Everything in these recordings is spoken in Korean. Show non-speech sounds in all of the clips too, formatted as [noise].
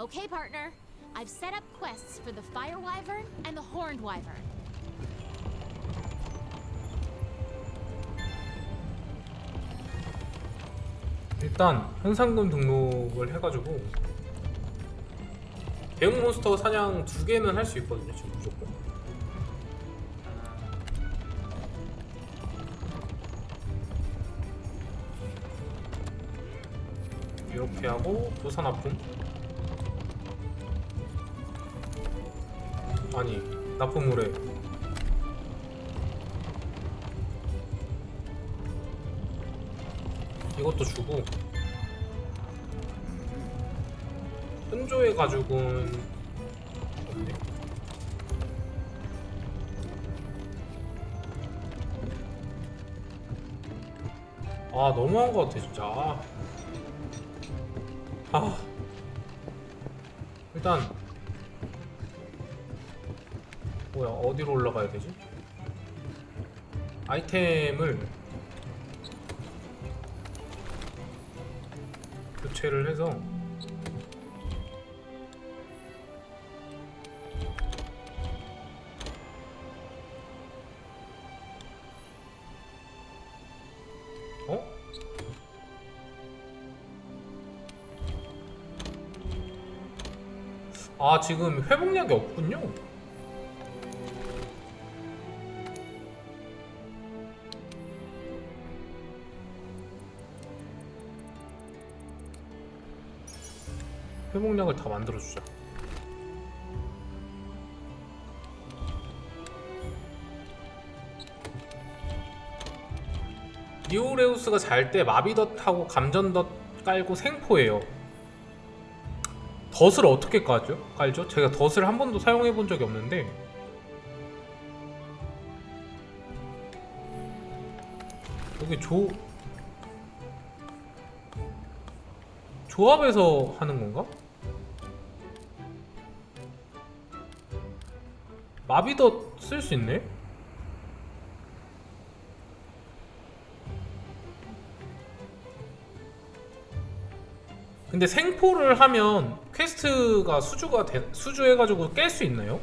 Okay, partner. I've set up quests for the Fire Wyvern and the Horned Wyvern. 일단 현상금 등록을 해가지고 대형 몬스터 사냥 두 개는 할 수 있거든요 지금 무조건 이렇게 하고 도산 납품 아니 납품물에 이것도 주고. 현조의 가죽은 없네. 아 너무한 것 같아 진짜. 아. 아. 일단 어디로 올라가야 되지? 아이템을 교체를 해서 어? 아 지금 회복약이 없군요 회복약을 다 만들어주자 니오레우스가 잘 때 마비덫하고 감전덫 깔고 생포예요 덫을 어떻게 깔죠? 깔죠? 제가 덫을 한 번도 사용해 본 적이 없는데 여기 조 조합에서 하는 건가? 마비덫 쓸수 있네? 근데 생포를 하면 퀘스트가 수주가 돼, 수주해가지고 깰 수 있나요?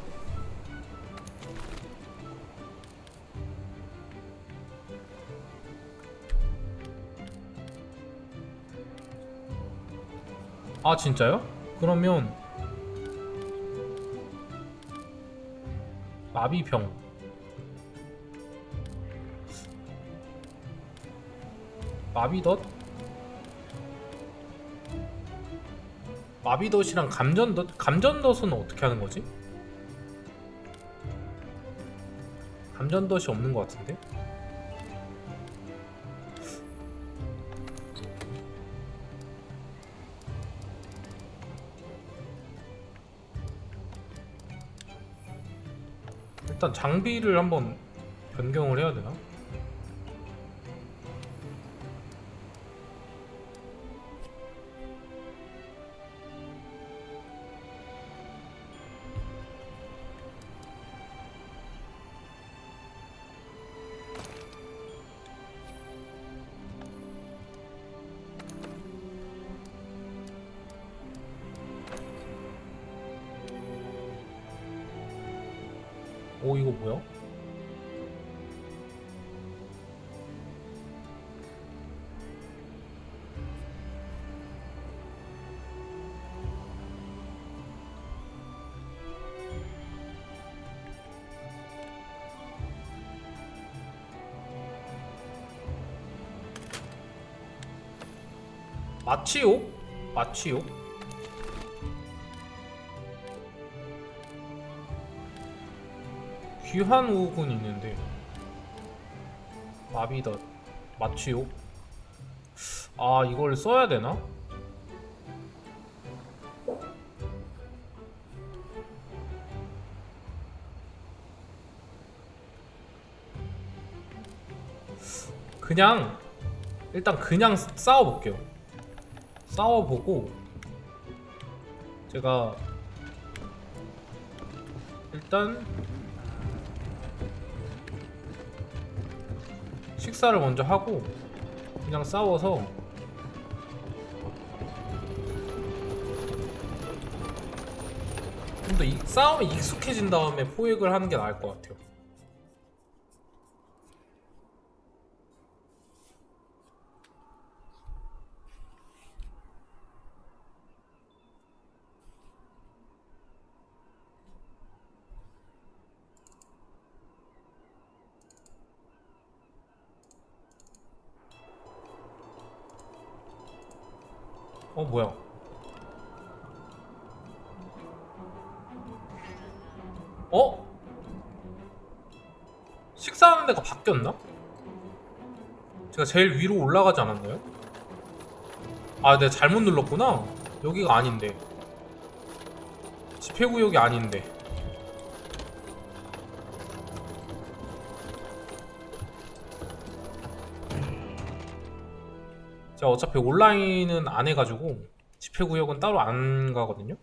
아 진짜요? 그러면 마비병 마비덫? 마비덫이랑 감전덫? 감전덫은 어떻게 하는 거지? 감전덫이 없는 것 같은데? 일단 장비를 한번 변경을 해야 되나? 오 이거 뭐야? 마치욕? 마치욕? 귀한 우군 있는데. 마비덧 마취욕 아 이걸 써야 되나? 그냥 일단 그냥 싸워볼게요. 싸워보고 제가 일단 식사를 먼저 하고 그냥 싸워서 좀 더 싸움에 익숙해진 다음에 포획을 하는 게 나을 것 같아요. 어 뭐야? 어? 식사하는 데가 바뀌었나? 제가 제일 위로 올라가지 않았나요? 아, 내가 잘못 눌렀구나. 여기가 아닌데. 집회구역이 아닌데. 제가 어차피 온라인은 안 해가지고 집회구역은 따로 안 가거든요.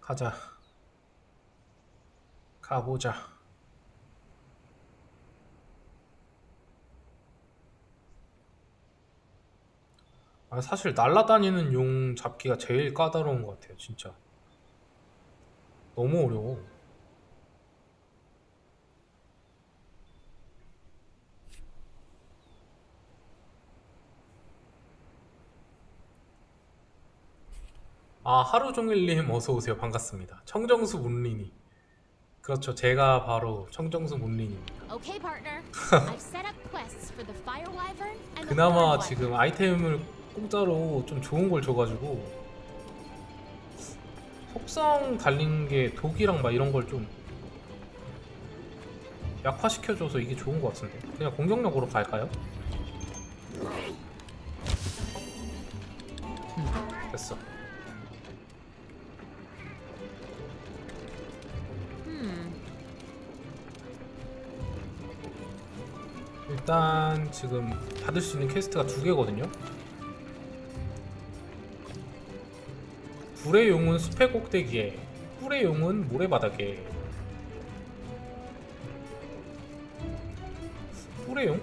가자. 가보자. 아, 사실 날아다니는 용 잡기가 제일 까다로운 것 같아요, 진짜. 너무 어려워. 아, 하루 종일님 어서 오세요. 반갑습니다. 청정수 문린이. 그렇죠. 제가 바로 청정수. Okay, [laughs] the 그나마. 지금 아이템을 공짜로 좀 좋은 걸 줘가지고 속성 달린 게 독이랑 막 이런 걸 좀 약화시켜줘서 이게 좋은 것 같은데 그냥 공격력으로 갈까요? 음, 됐어 Hmm. 일단 지금 받을 수 있는 퀘스트가 두 개거든요. 불의 용은 숲의 꼭대기에, 뿔의 용은 모래바닥에. 뿔의 용?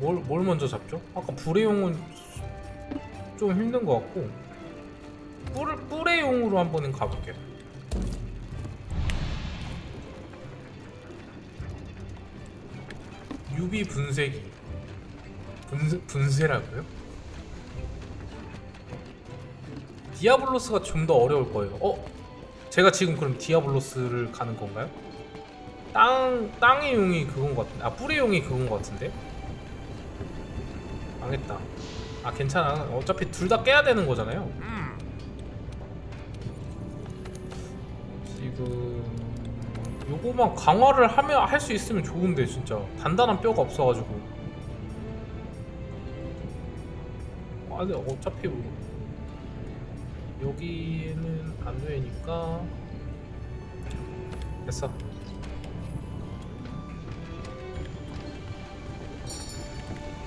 뭘, 뭘 먼저 잡죠? 아까 불의 용은 좀 힘든 것 같고 뿔, 뿔의 용으로 한번 가볼게요. 유비 분쇄기 분쇄, 분쇄라고요? 디아블로스가 좀 더 어려울 거예요. 어? 제가 지금 그럼 디아블로스를 가는 건가요? 땅, 땅의 용이 그건 것 같은데. 아 뿔의 용이 그건 것 같은데? 망했다. 아 괜찮아. 어차피 둘 다 깨야 되는 거잖아요. 지금 요거만 강화를 하면 할 수 있으면 좋은데 진짜. 단단한 뼈가 없어가지고 근데 어차피 뭐 여기는 안 되니까 됐어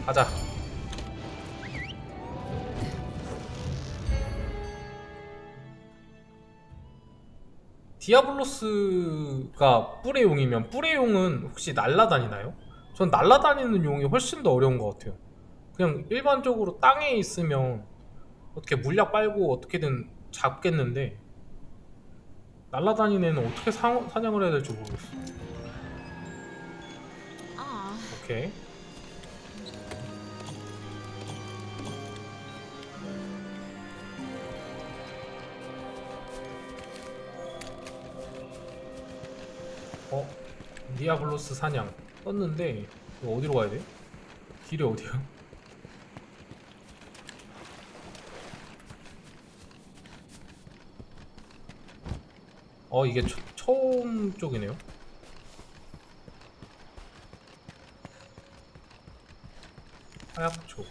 가자 디아블로스가 뿔의 용이면 뿔의 용은 혹시 날라다니나요? 전 날라다니는 용이 훨씬 더 어려운 것 같아요. 그냥 일반적으로 땅에 있으면 어떻게 물약 빨고 어떻게든 잡겠는데 날라다니는 애는 어떻게 사, 사냥을 해야 될지 모르겠어. Ah. 오케이. 어? 디아블로스 사냥 떴는데 이거 어디로 가야 돼? 길이 어디야? 어 이게 처, 처음 쪽이네요. 하약초.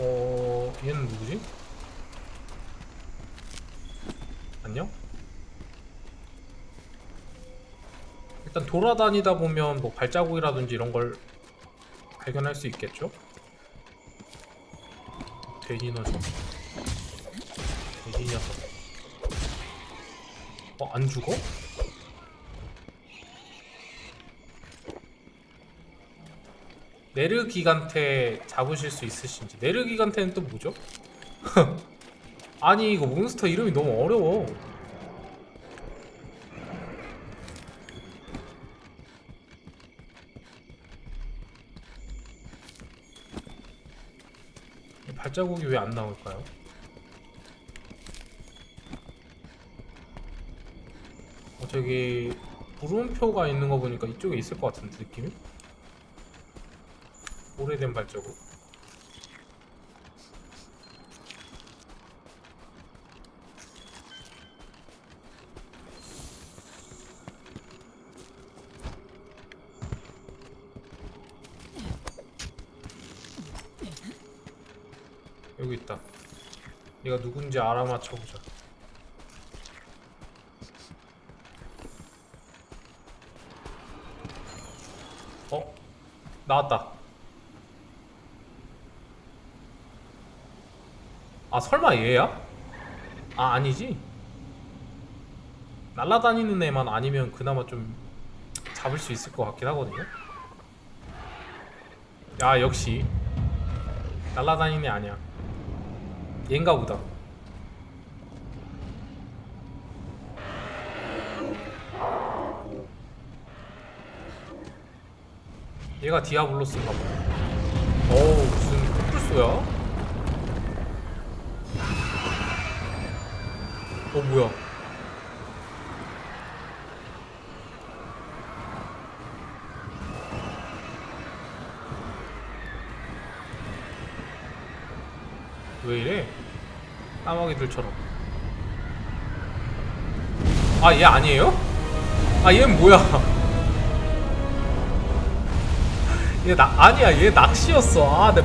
어 얘는 누구지? 안녕? 일단 돌아다니다 보면 뭐 발자국이라든지 이런 걸 발견할 수 있겠죠? 돼지 녀석 돼지 녀석 어? 안 죽어? 네르 기간테 잡으실 수 있으신지 네르 기간테는 또 뭐죠? [laughs] 아니 이거 몬스터 이름이 너무 어려워 발자국이 왜 안 나올까요? 어, 저기 물음표가 있는 거 보니까 이쪽에 있을 것 같은데 느낌이? 오래된 발자국 여기 있다. 얘가 누군지 알아맞혀보자. 어? 나왔다. 아 설마 얘야? 아 아니지? 날라다니는 애만 아니면 그나마 좀 잡을 수 있을 것 같긴 하거든요? 야 역시. 날라다니는 애 아니야 얘인가 보다. 얘가 디아블로스인가 보다 어우 무슨 푸플소야? 어 뭐야 왜 이래? 까마귀들처럼. 아 얘 아니에요? 아 얘는 뭐야? [laughs] 얘 나, 아니야 얘 낚시였어. 아 내,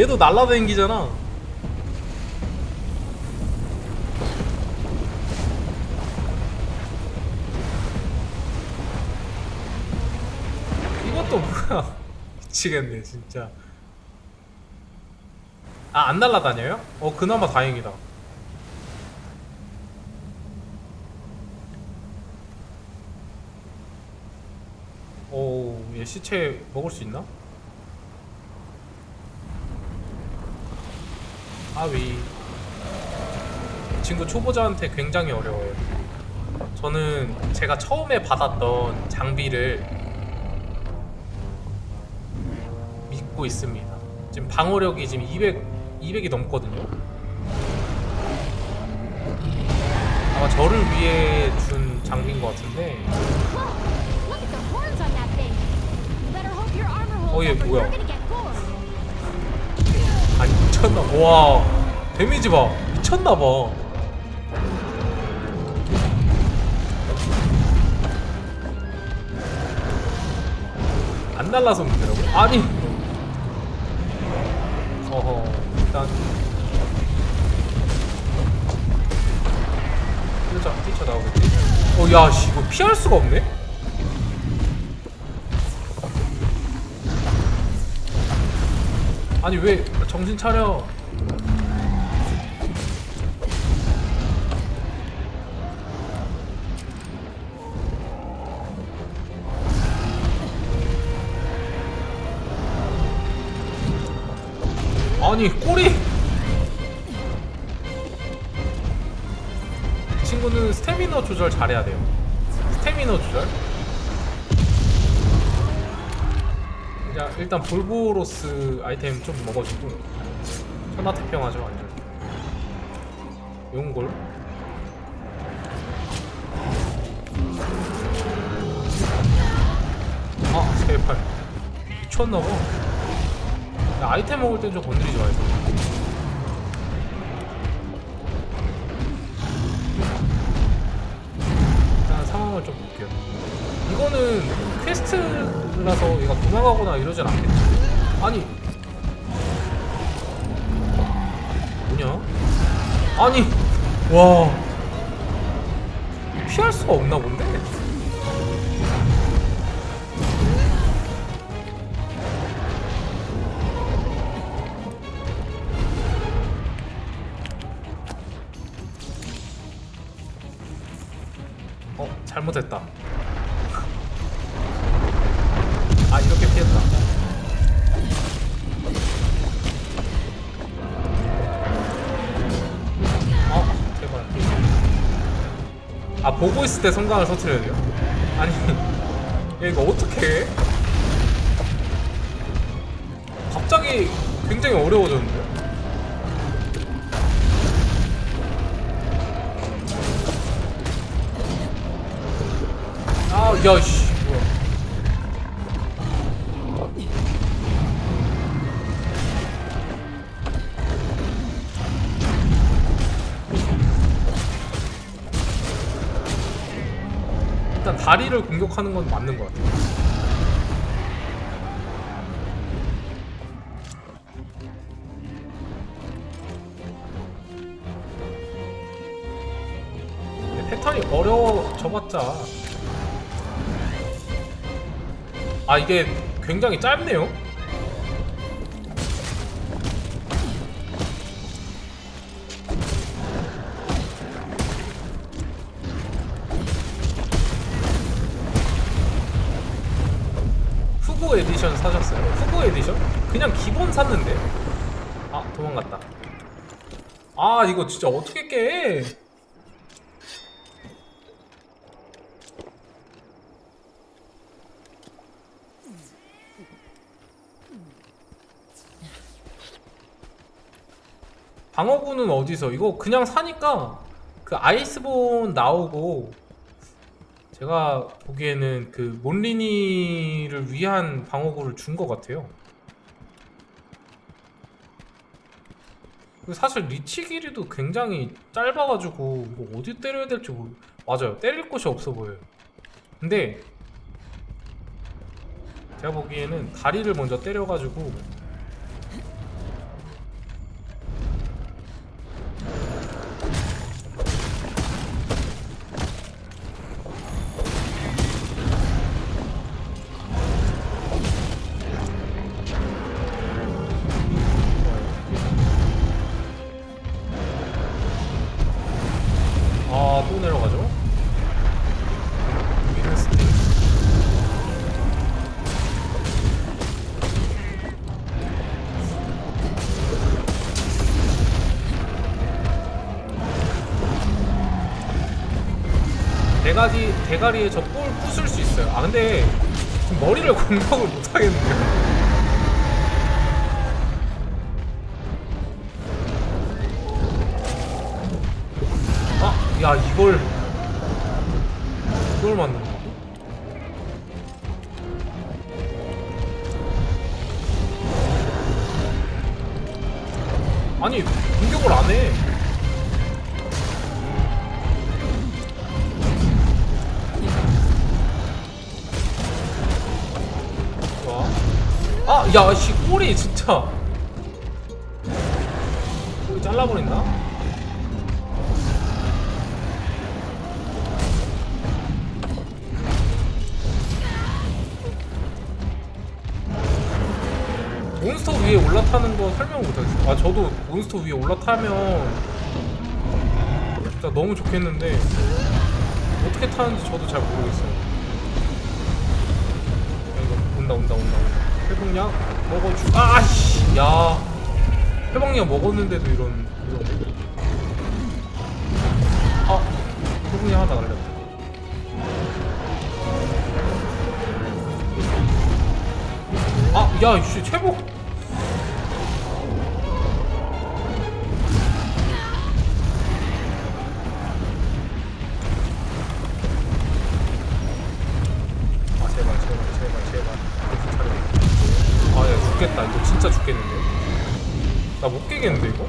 얘도 날라다니기잖아. 이것도 뭐야? [laughs] 미치겠네 진짜 아 안 날라다녀요? 어 그나마 다행이다 오 얘 시체 먹을 수 있나? 아위 이 친구 초보자한테 굉장히 어려워요 저는 제가 처음에 받았던 장비를 믿고 있습니다 지금 방어력이 지금 200, 200이 넘거든요 아마 저를 위해 준 장비인 것 같은데 Whoa! Look at the horns on that thing. You better hope your armor holds Oh, 얘 up or 뭐야? 아니 미쳤나 와 데미지 봐 미쳤나봐 안 날라서 문제라고? 아니 어허 일단. 뛰쳐 뛰쳐 나오겠지 어 야 씨 이거 피할 수가 없네? 아니 왜 정신 차려 아니 꼬리. 이 친구는 스태미너 조절 잘해야 돼요. 스태미너 조절. 자 일단 볼보로스 아이템 좀 먹어주고 천하태평하죠 완전. 용골. 아 제발 미쳤나봐. 야, 아이템 먹을 땐 좀 건드리지 말고. 일단 상황을 좀 볼게요. 이거는 퀘스트라서 얘가 도망가거나 이러진 않겠지. 아니. 뭐냐? 아니. 와. 피할 수가 없나 본데? 잘못했다. 아 이렇게 피했다. 어 제발. 아 보고 있을 때 성광을 터트려야 돼요? 아니 [laughs] 야 이거 어떻게 해? 갑자기 굉장히 어려워졌는데? 아, 야, 씨. 일단 다리를 공격하는 건 맞는 것 같아요. 근데 패턴이 어려워져봤자 아 이게 굉장히 짧네요. 후보 에디션 사셨어요? 후보 에디션? 그냥 기본 샀는데. 아 도망갔다. 아 이거 진짜 어떻게 깨? 방어구는 어디서? 이거 그냥 사니까 그 아이스본 나오고 제가 보기에는 그 몬리니를 위한 방어구를 준 것 같아요. 그 사실 리치 길이도 굉장히 짧아가지고 이거 어디 때려야 될지 모르. 맞아요. 때릴 곳이 없어 보여요. 근데 제가 보기에는 다리를 먼저 때려가지고 대가리 대가리에 저 볼 부술 수 있어요. 아 근데 머리를 [laughs] 공격을 못 하겠는데요. 아, 야 이걸 이걸 맞는 거. 아니 공격을 안 해. 야, 씨, 꼬리 진짜. 꼬리 잘라버린다. 몬스터 위에 올라타는 거 설명 못하겠어요. 아 저도 몬스터 위에 올라타면 진짜 너무 좋겠는데 어떻게 타는지 저도 잘 모르겠어요. 야, 이거 온다 온다 온다 온다. 회복약 먹어주. 아씨 야 회복약 먹었는데도 이런 이런. 아 회복약 하나 날렸다. 아, 야, 씨, 최복. 깨겠는데, 이거?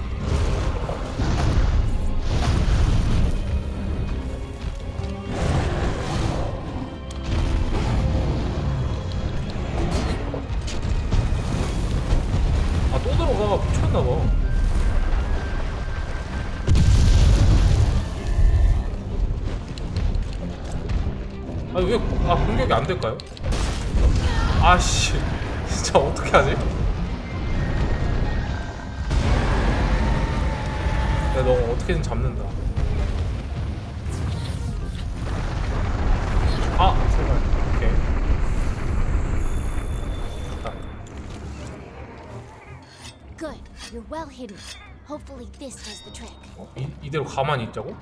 아, 또 들어가. 미쳤나봐. 아, 왜, 아, 공격이 안 될까요? 아씨. [laughs] 진짜 어떻게 하지? 너 어떻게든 잡는다. 아, 제발. 오케이. 됐다. Good. You're well hidden. Hopefully this does the trick. 어, 이, 이대로 가만히 있자고?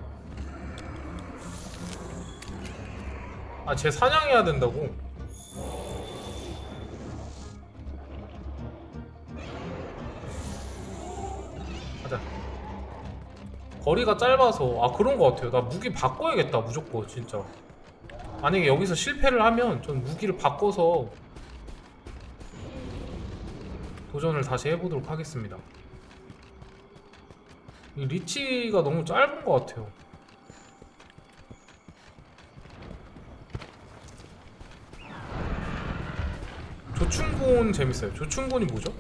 아, 쟤 사냥해야 된다고? 거리가 짧아서 아 그런 거 같아요. 나 무기 바꿔야겠다 무조건 진짜. 만약에 여기서 실패를 하면 전 무기를 바꿔서 도전을 다시 해보도록 하겠습니다. 이 리치가 너무 짧은 것 같아요. 조충곤 재밌어요. 조충곤이 뭐죠?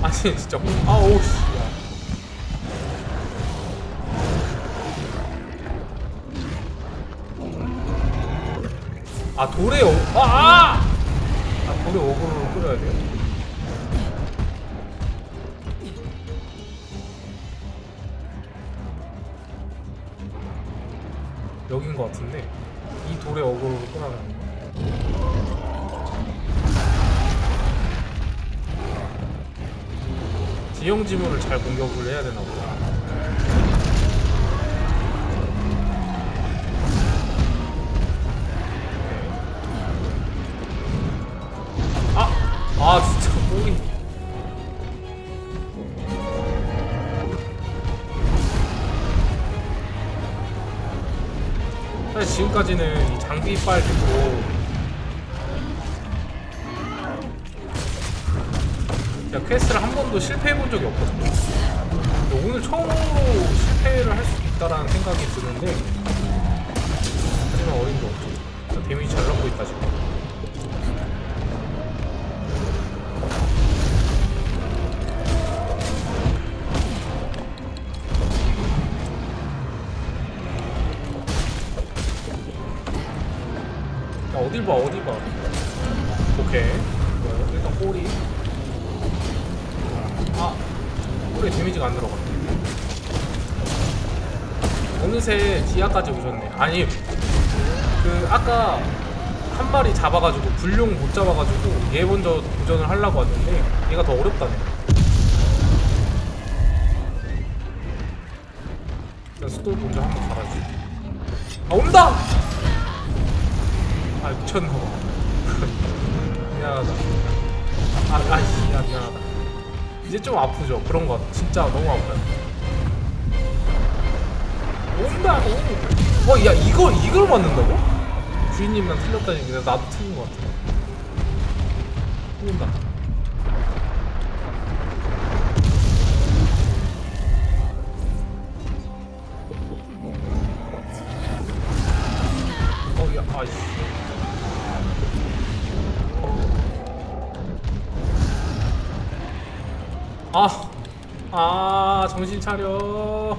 [laughs] 아니 진짜 아 오 씨. 야. 아 돌에 어, 아, 아! 아 돌에 어그로로 끌어야 돼요? 여긴 것 같은데 이 돌에 어그로로 끌어가는 지형 지물을 잘 공격을 해야 되나 보다. 아! 아 진짜 꼬리 사실 지금까지는 이 장비 빨 듣고 야 퀘스트를 한 번도 실패해 본 적이 없거든요. 오늘 처음으로 실패를 할 수 있다라는 생각이 드는데 하지만 어림도 없죠. 나 데미지 잘 넣고 있다 지금. 야, 어딜 봐, 어디 봐. 어느새 지하까지 오셨네. 아니, 그, 아까 한 마리 잡아가지고, 불용 못 잡아가지고, 얘 먼저 도전을 하려고 왔는데, 얘가 더 어렵다네. 일단 수도 먼저 한번 갈아주지. 아, 온다! 아 미쳤나 봐 [laughs] 미안하다 아, 아이씨 야 미안하다 이제 좀 아프죠 그런 거 진짜 너무 아파요 온다고 와 야 이걸 이걸 맞는다고? 주인님 난 틀렸다니 근데 나도 틀린 거 같아. 온다. 어 야 아이씨. 아, 아, 정신 차려.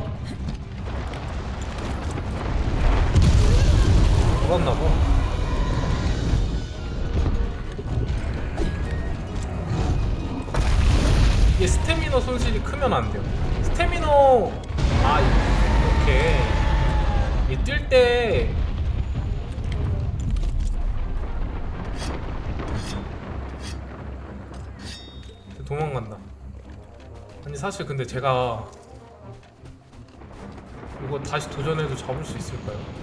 돌았나 봐. 이게 스태미너 손실이 크면 안 돼요. 스태미너, 아, 이렇게. 이뛸 때, 도망간다. 아니 사실 근데 제가 이거 다시 도전해도 잡을 수 있을까요?